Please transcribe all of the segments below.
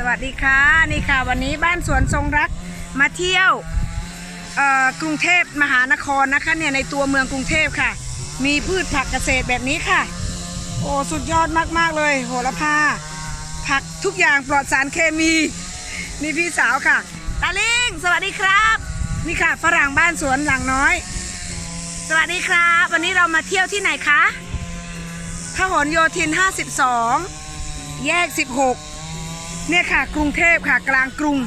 สวัสดีค่ะนี่ค่ะ วันนี้บ้านสวนทรงรักมาเที่ยวกรุงเทพมหานครนะคะเนี่ยในตัวเมืองกรุงเทพค่ะ มีพืชผักเกษตรแบบนี้ค่ะ โอ้สุดยอดมากๆเลย โหระพาผักทุกอย่างปลอดสารเคมีนี่พี่สาวค่ะตาลิงสวัสดีครับ นี่ค่ะฝรั่งบ้านสวนหลังน้อย สวัสดีครับ วันนี้เรามาเที่ยวที่ไหนคะพหลโยธิน 52 แยก 16 เนี่ยค่ะ กรุงเทพค่ะกลางกรุง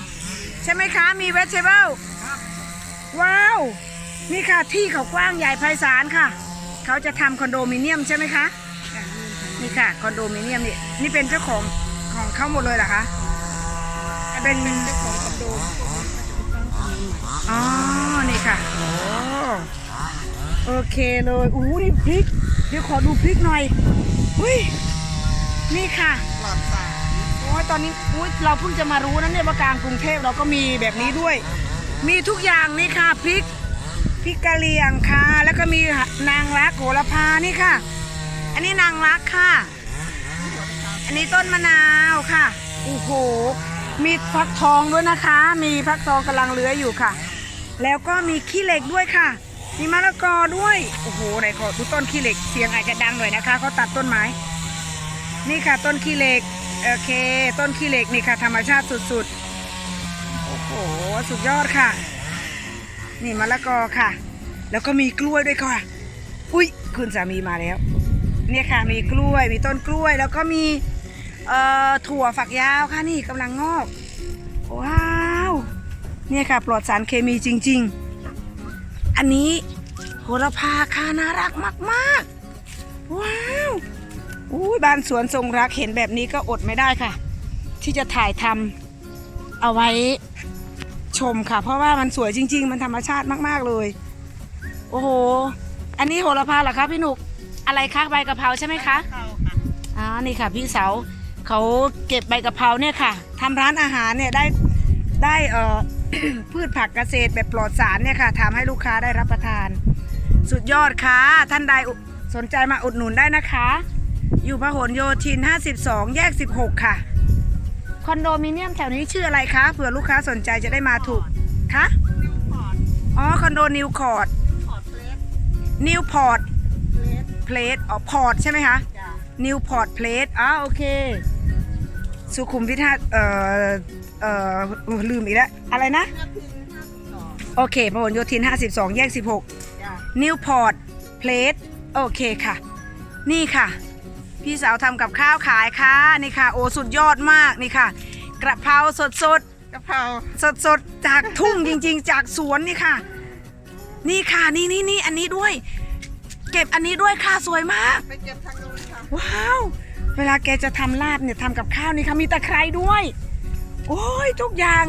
ใช่ไหมคะ มีเว g เ t เบิลว้าว นี่ค่ะที่เขากว้างใหญ่ไพศาลค่ะ เขาจะทำคอนโดมิเนียมใช่ไหมคะนี่ค่ะคอนโดมิเนียมนี่นี่เป็นเจ้าของของเขาหมดเลยเหรอคะเป็นเจ้าของคอนโดอ๋อนี่ค่ะโอ้โอเคเลยอู้นี่พริก เดี๋ยวขอดูพริกหน่อยอุ้ยนี่ค่ะหลอดสารโอ้ ยตอนนี้อุ๊ยเราเพิ่งจะมารู้นะเนี่ยว่ากลางกรุงเทพเราก็มีแบบนี้ด้วย มีทุกอย่างนี่ค่ะพริกพริกกะเหรี่ยงค่ะ แล้วก็มีนางรักโหระพานี่ค่ะ อันนี้นางรักค่ะ อันนี้ต้นมะนาวค่ะโอ้โหมีฟักทองด้วยนะคะ มีฟักทองกำลังเลื้อยอยู่ค่ะ แล้วก็มีขี้เหล็กด้วยค่ะ มีมะละกอด้วยโอ้โหไหนขอดูต้นขี้เหล็กเสียงอาจจะดังหน่อยนะคะเขาตัดต้นไม้ นี่ค่ะต้นขี้เหล็ก โอเค ต้นขี้เหล็กนี่ค่ะ ธรรมชาติสุดๆ โอ้โห สุดยอดค่ะ นี่มะละกอค่ะ แล้วก็มีกล้วยด้วยค่ะ อุ้ยคุณสามีมาแล้ว เนี่ยค่ะ มีกล้วย มีต้นกล้วย แล้วก็มี เอ่อ ถั่วฝักยาวค่ะ นี่กำลังงอก ว้าว เนี่ยค่ะ ปลอดสารเคมีจริง ๆ อันนี้โหระพาค่ะน่ารักมาก ๆ ว้าวอุ้ย บ้านสวนทรงรักเห็นแบบนี้ก็อดไม่ได้ค่ะ ที่จะถ่ายทำเอาไว้ชมค่ะ เพราะว่ามันสวยจริง ๆ มันธรรมชาติมากๆเลย โอ้โห อันนี้โหระพาเหรอคะพี่หนุกอะไรคะใบกะเพราใช่ไหมคะเข้าค่ะอ่านี่ค่ะ พี่เสาเขาเก็บใบกะเพราเนี่ยค่ะทำร้านอาหารเนี่ยได้ได้เอ่อพืชผักเกษตรแบบปลอดสารเนี่ยค่ะทำให้ลูกค้าได้รับประทาน สุดยอดค่ะ ท่านใดอุสนใจมาอุดหนุนได้นะคะ อยู่พหลโยธิน 52 แยก 16 ค่ะ คอนโดมิเนียมแถวนี้ชื่ออะไรคะเผื่อลูกค้าสนใจจะได้มาถูกคะนิวพอร์ตอ๋อ คอนโดนิวคอร์ดพอร์ตเพลสนิวพอร์ตเพลสเพลสอ๋อพอร์ตใช่ไหมคะจ้ะนิวพอร์ตเพลสอ่าโอเค สุขุมวิทห้าเอ่อเอ่อโอ้ลืมอีกแล้ว อะไรนะนาทีห้าสิบสองโอเคพหลโยธิน 52 แยกจ้ะ16นิวพอร์ตเพลสโอเคค่ะ นี่ค่ะ พี่สาวทำกับข้าวขายค่ะนี่ค่ะ โอ้สุดยอดมากนี่ค่ะ กระเพราสดสดกะเพราสดสดๆจากทุ่งจริง ๆ จากสวนนี่ค่ะ นี่ค่ะนี่นี่นี่อันนี้ด้วย เก็บอันนี้ด้วยค่ะสวยมาก ไปเก็บทางนู้นค่ะว้าวเวลาแกจะทำลาบเนี่ยทำกับข้าวนี่ค่ะมีตะไคร้ด้วย โอ้ยทุกอย่าง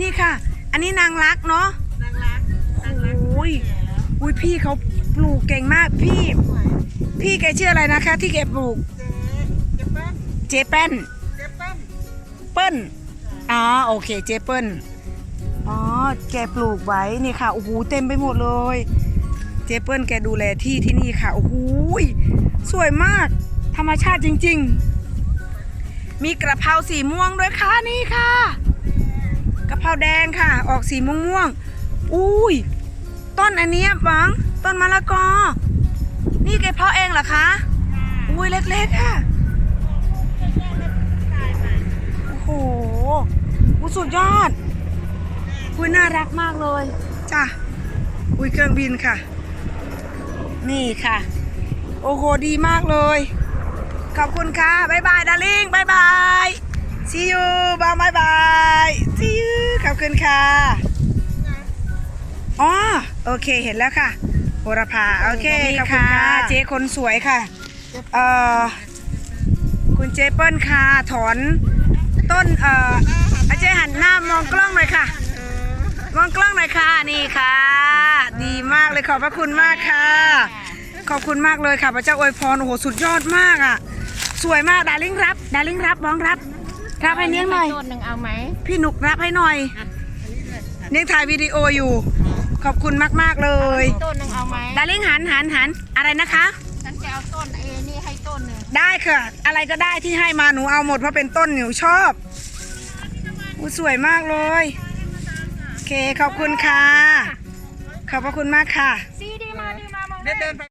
นี่ค่ะ อันนี้นางรักเนาะนางรักนางรักโอ้ยแก่แล้วอุ้ยพี่เขาปลูกเก่งมากพี่สวย พี่แกชื่ออะไรนะคะ ที่แกปลูกเจ๊เจ๊เปิ้ลเจแป้นเจ๊เปิ้ลเปิ้ลอ๋อโอเคเจเปิ้ลอ๋อแกปลูกไว้นี่ค่ะโอ้โหเต็มไปหมดเลย เจเปิ้ลแกดูแลที่ที่นี่ค่ะโอ้โหสวยมาก ธรรมชาติจริง ๆ มีกระเพราสีม่วงด้วยค่ะนี่ค่ะ กระเพราแดงค่ะ ออกสีม่วงม่วงๆอุ้ยต้นอันเนี้ยบังต้นมะละกอ นี่แกเพาะเองเหรอคะ อุ้ยเล็กๆค่ะโอ้โหอุยสุดยอด อุ้ยน่ารักมากเลย จ้ะ อุ้ยเครื่องบินค่ะ นี่ค่ะ โอ้โห ดีมากเลย ขอบคุณค่ะ บ๊ายบายดาริ่งบ๊ายบาย see you บายบายบาย see you ขอบคุณค่ะ อ๋อ โอเค เห็นแล้วค่ะ โหระพาโอเคขอบคุณค่ะเจ๊คนสวยค่ะเอ่อคุณเจเปิ้ลค่ะถอนต้นเอ่ออาเจหันหน้ามองกล้องหน่อยค่ะ มองกล้องหน่อยค่ะนี่ค่ะ ดีมากเลยขอบพระคุณมากค่ะ ขอบคุณมากเลยค่ะพระเจ้าอวยพรโอ้โหสุดยอดมากอะสวยมากดาริ่งรับดาริ่งรับมองรับรับให้เนี้ยงหน่อยต้นหนึ่งเอาไหมพี่หนุกรับให้หน่อย เนี้ยงถ่ายวิดีโออยู่ ขอบคุณมากๆเลยต้นหนึ่งเอาไหมดาริ่งหันหันหันอะไรนะคะ ฉันจะเอาต้นเอนี่ให้ต้นหนึ่งได้ค่ะ อะไรก็ได้ที่ให้มาหนูเอาหมดเพราะเป็นต้นหนูชอบอู้สวยมากเลยโอเคขอบคุณค่ะ ขอบพระคุณมากค่ะ ซีดีมาดีมา มองเดินเดินไป